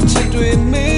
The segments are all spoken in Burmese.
much into me.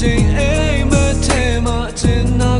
ချိန်အိမ်မထဲမှာအချင်းနာ